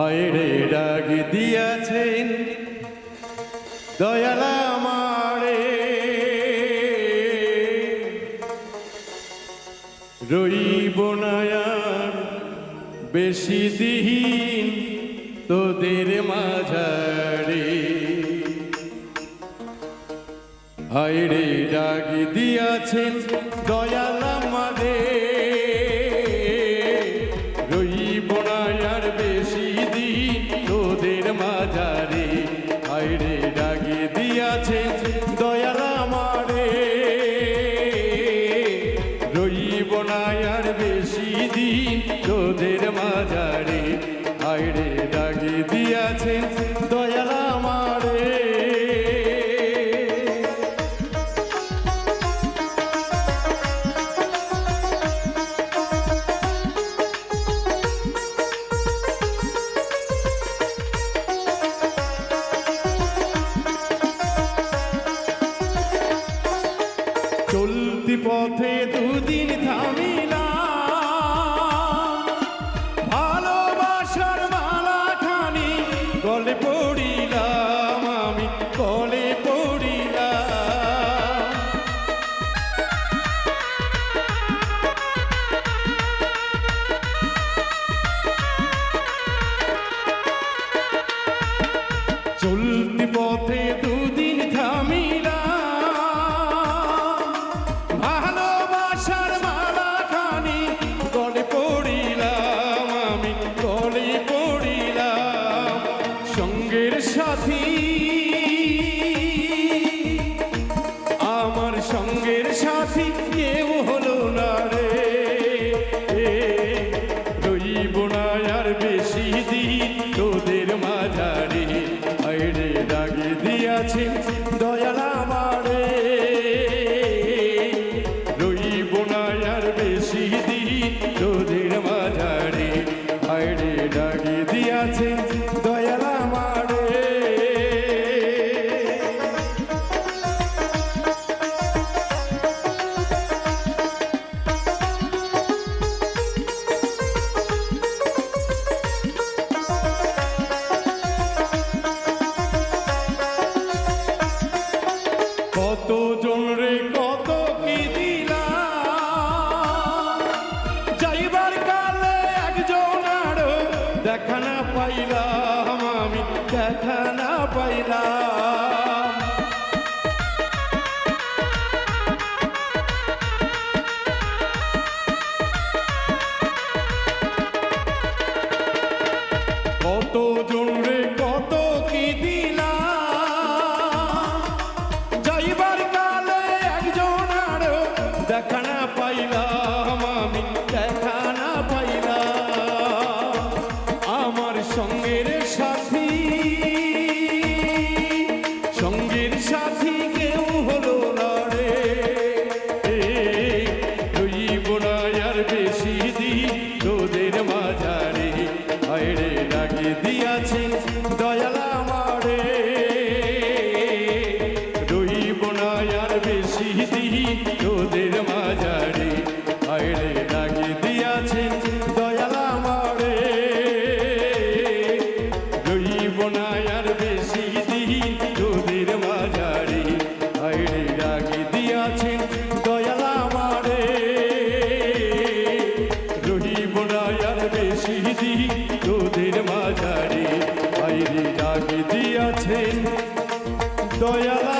আয়রে ডাক দিয়াছেন, দয়াল আমারে। রইব নায়ার বেশি দিহীন তোদের মাঝারে। আয়রে ডাক দিয়াছেন দয়াল রইব আর বেশি দিন তোদের মাঝারে। আইরে দাগি দিয়াছেন দয়াল মারে চলতি পথে দেখা লাগিয়ে দিয়াছেন দয়াল